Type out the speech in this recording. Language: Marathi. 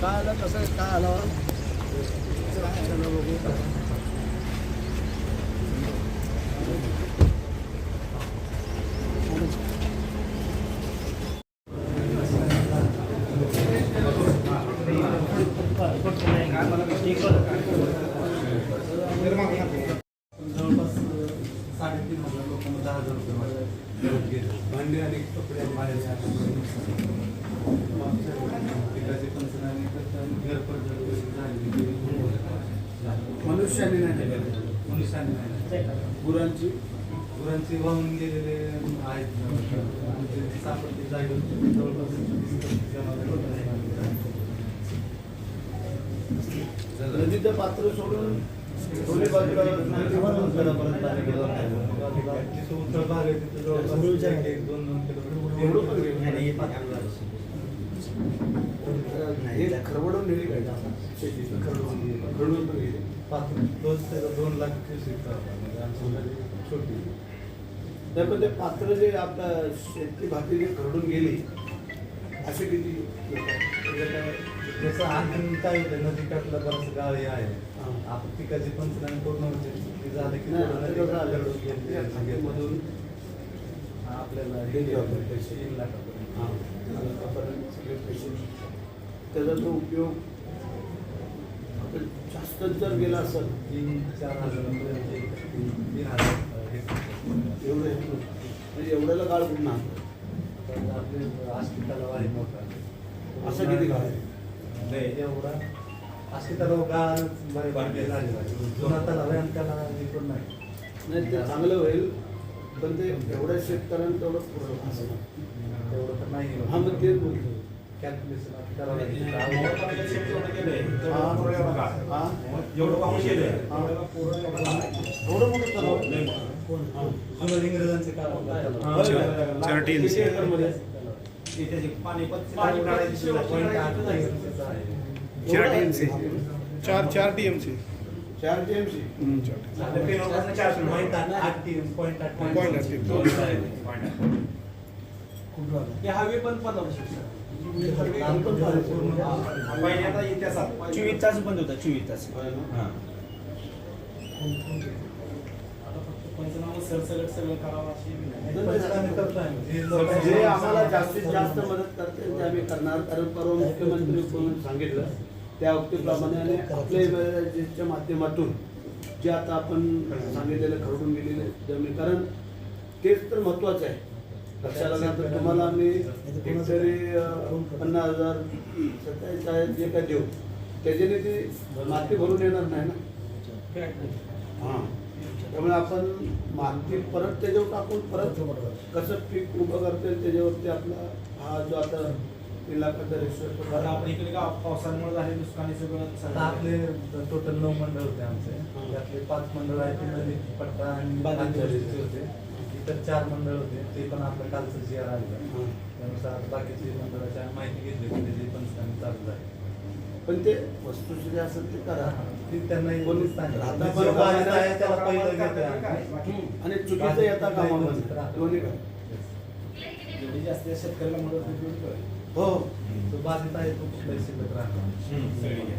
काय आलं कसं काय आलं काय झालं बघू जवळपास साडेतीन हजार लोकांना दहा हजार रुपये वाटले. गेले. भांडी आणि कपडे पिकाचे झाली. मनुष्याने नाही मनुष्याने नाही गुरांची गुरांचे वाहून गेलेले आहेत. सापडते जागेवर. जवळपास नदीचं पात्र सोडून आहे तिथं दोन नाही. पण पाच दोन लाख क्युसेक छोटी पण ते पात्र जे आपल्या शेती भाती जे खरडून गेली असे किती जसं आणखीन काय होतं नदी काठला बरंच गाव हे आहे. आपण पिकाची पंचनामे पूर्ण होते. ते झालं की खात्यामधून आपल्याला पैसे तीन लाखापर्यंत. हा. आतापर्यंत सगळे पैसे त्याचा तो उपयोग आपण जास्तच जर गेला असेल. तीन चार हजारापर्यंत तीन हजार एवढं म्हणजे एवढ्याला गाळ? तर आपले आष्टी तलाव आहे मोठा असं किती गाळ आहे? नाही एवढा. तलाव गाळ बरे बांधले तलाव आहे आणि त्याला हे पण नाही. नाही ते चांगलं होईल पण ते एवढ्या शेतकऱ्यांना तेवढं असं नाही. तेवढं तर नाही हा मग तेच बोलतो. कॅल्क्युलेशन करावं लागेल? एवढं हा? मोठं? हा. इंग्रजांचे काळ होय का? चार? पाणीपत चार. चार चार टीएमसी. चार? पॉईंट हवे पण इतिहासात. चोवीस तास बंद होता चोवीस तास? हा. पंचनामा सरसकट सगळं करावं अशी जे आम्हाला जास्तीत जास्त मदत करते ते आम्ही करणार. कारण परवा मुख्यमंत्री म्हणून सांगितलं त्या उक्तीप्रमाणे आणि आपल्या माध्यमातून जे आता आपण सांगितलेलं खरडून गेलेले जमीन कारण तेच तर महत्वाचं आहे. लक्षात तर तुम्हाला आम्ही अं, पन्नास हजार सत्तावीस हजार जे काय देऊ त्याच्याने ती माती भरून येणार नाही ना? हां. त्यामुळे आपण माती परत त्याच्यावर टाकून परत कसं पीक उभं करता येईल त्याच्यावरती आपला हा जो आता तीन लाखाचा आपण इकडे का पावसामुळे झाले नुकसानी सगळं आपले टोटल नऊ मंडळ होते आमचे. त्यातले पाच मंडळ आहेत ते नदी पट्टा आणि होते. इतर चार मंडळ होते ते पण आपलं कालचं जी आलेलं त्यानुसार बाकीचे मंडळाच्या माहिती घेतली होती त्याची पंचनामे चालू आहे पण ते वस्तुस्थिती असेल ते करा. ती त्यांना कोणी सांगितलं. आता जो बरोबर बाधित आहे आहे त्याला पहिलं घेतोय आम्ही. बाकी आणि चुकीचं येता कामा बंद दोन्ही का जेवढी जास्त शेतकऱ्याला मदत होईल तेवढी करेल. हो. जो बाधित आहे तो राहणार सगळी घ्या.